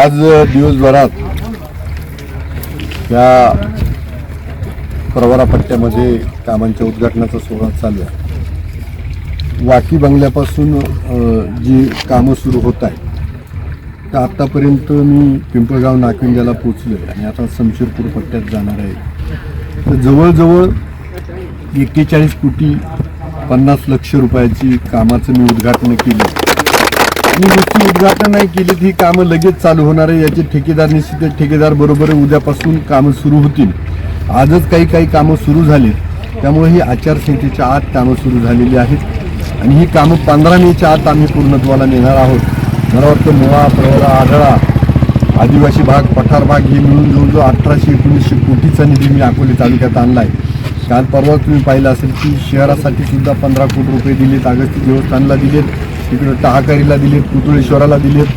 आज दिवसभरात या प्रवारा पट्ट्यामध्ये कामांच्या उद्घाटनाचा सोहळा चालू आहे. वाकी बंगल्यापासून जी कामं सुरू होत आहेत तर आत्तापर्यंत मी पिंपळगाव नाकिंग्याला पोचलो आहे आणि आता शमशेरपूर पट्ट्यात जाणार आहे. तर जवळजवळ एक्केचाळीस कोटी पन्नास लक्ष रुपयाची कामाचं मी उद्घाटन केलं. आणि नुसती उद्घाटन नाही केली ही कामं लगेच चालू होणार आहे. याचे ठेकेदार निश्चित ठेकेदार बरोबर उद्यापासून कामं सुरू होतील. आजच काही काही कामं सुरू झाली त्यामुळे ही आचारसंहितेच्या आत कामं सुरू झालेली आहेत. आणि ही कामं पंधरा मेच्या आत आम्ही पूर्णत्वाला नेणार आहोत. मला वाटतं मुळा प्रवरा आढळा आदिवासी भाग पठार भाग हे मिळून जवळजवळ अठराशे एकोणीसशे कोटीचा निधी मी अकोले तालुक्यात आणला आहे काल परवा तुम्ही पाहिलं असेल की शहरासाठी सुद्धा पंधरा कोटी रुपये दिलेत. अगस्ती देवस्थानला दिलेत. तिकडं टाहाकारीला दिलेत पुतळेश्वराला दिलेत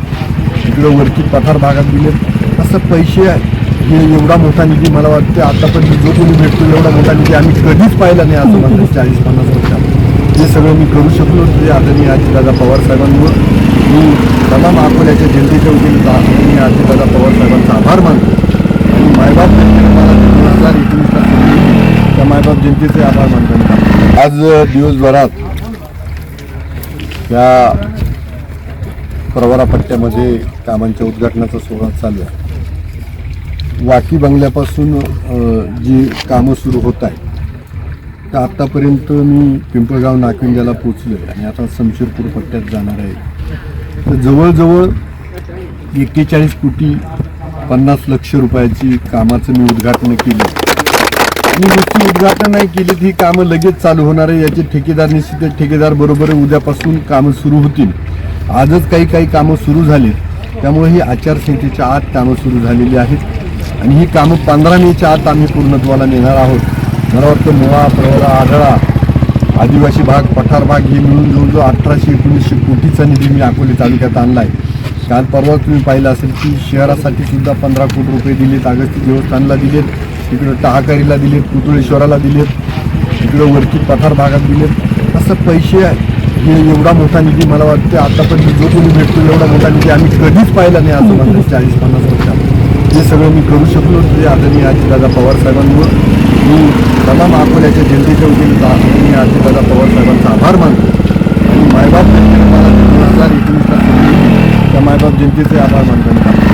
तिकडं वरती पठार भागात दिलेत. असं पैसे हे एवढा मोठा निधी मला वाटते आतापर्यंत जो कोणी भेटतो एवढा मोठा निधी आम्ही कधीच पाहिला नाही असं म्हणतात चाळीस पन्नास वर्षात. हे सगळं मी करू शकलो ते आदरणीय आजीदादा पवार साहेबांवर मी तमाम अकोल्याच्या जनतेच्या वतीने आदरणीय आजीदादा पवार साहेबांचा आभार मानतो. आणि मायबाप मला दोन हजार एकोणीसला त्या मायबाप जनतेचे आभार मानतो. आज दिवसभरात या प्रवरा पट्ट्यामध्ये कामांच्या उद्घाटनाचा सोहळा चालू आहे. वाकी बंगल्यापासून जी कामं सुरू होत आहेत तर आत्तापर्यंत मी पिंपळगाव नाकिंग्याला पोचलो आहे आणि आता शमशेरपूर पट्ट्यात जाणार आहे. तर जवळजवळ एक्केचाळीस कोटी पन्नास लक्ष रुपयाची कामाचं मी उद्घाटन केलं. मी नुसती उद्घाटन नाही केली ही कामं लगेच चालू होणार आहे. याचे ठेकेदार निश्चित ठेकेदार बरोबर उद्यापासून कामं सुरू होतील. आजच काही काही कामं सुरू झाली त्यामुळे ही आचारसंहितेच्या आत कामं सुरू झालेली आहेत. आणि ही कामं पंधरा मेच्या आत आम्ही पूर्णत्वाला नेणार आहोत. मला वाटतं मुळा प्रवरा आढळा आदिवासी भाग पठार भाग हे मिळून जवळजवळ अठराशे एकोणीसशे कोटीचा निधी मी अकोले तालुक्यात आणला आहे काल परवा तुम्ही पाहिलं असेल की शहरासाठी सुद्धा पंधरा कोटी रुपये दिलेत. अगस्ती देवस्थानला दिलेत. तिकडं टाहाकारीला दिलेत पुतळेश्वराला दिलेत तिकडं वरती पठार भागात दिलेत. असं पैसे हे एवढा मोठा निधी मला वाटते आतापर्यंत जो कोणी भेटतो एवढा मोठा निधी आम्ही कधीच पाहिला नाही असं म्हणतात चाळीस पन्नास वर्षात. हे सगळं मी करू शकलो ते आदरणीय आजीदादा पवार साहेबांवर मी तमाम अकोल्याच्या जनतेच्या वतीने आदरणीय आजीदादा पवार साहेबांचा आभार मानतो. आणि मायबाप जनतेने मला दोन हजार एकोणीसला त्या मायबाप जनतेचे आभार मानतो.